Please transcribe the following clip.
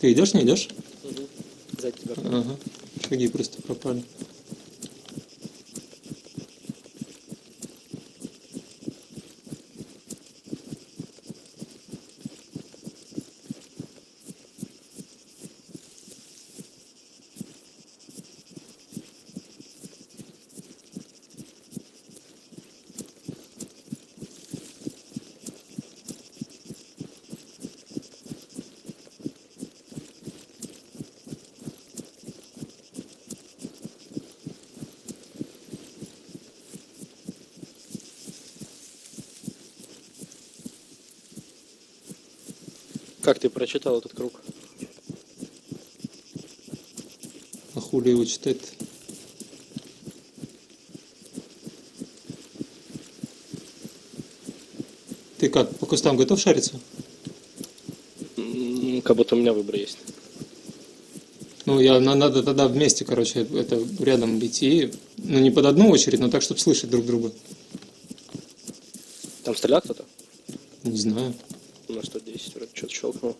Ты идешь, не идешь? Угу. За тебя. Ага. Шаги просто пропали. Как ты прочитал этот круг? А хули его читать? Ты как, по кустам готов шариться? Как будто у меня выбор есть. Ну, я, на- надо тогда вместе, короче, это рядом идти. Ну, не под одну очередь, но так, чтобы слышать друг друга. Там стрелял кто-то? Не знаю. На 110 вроде что-то щелкнул.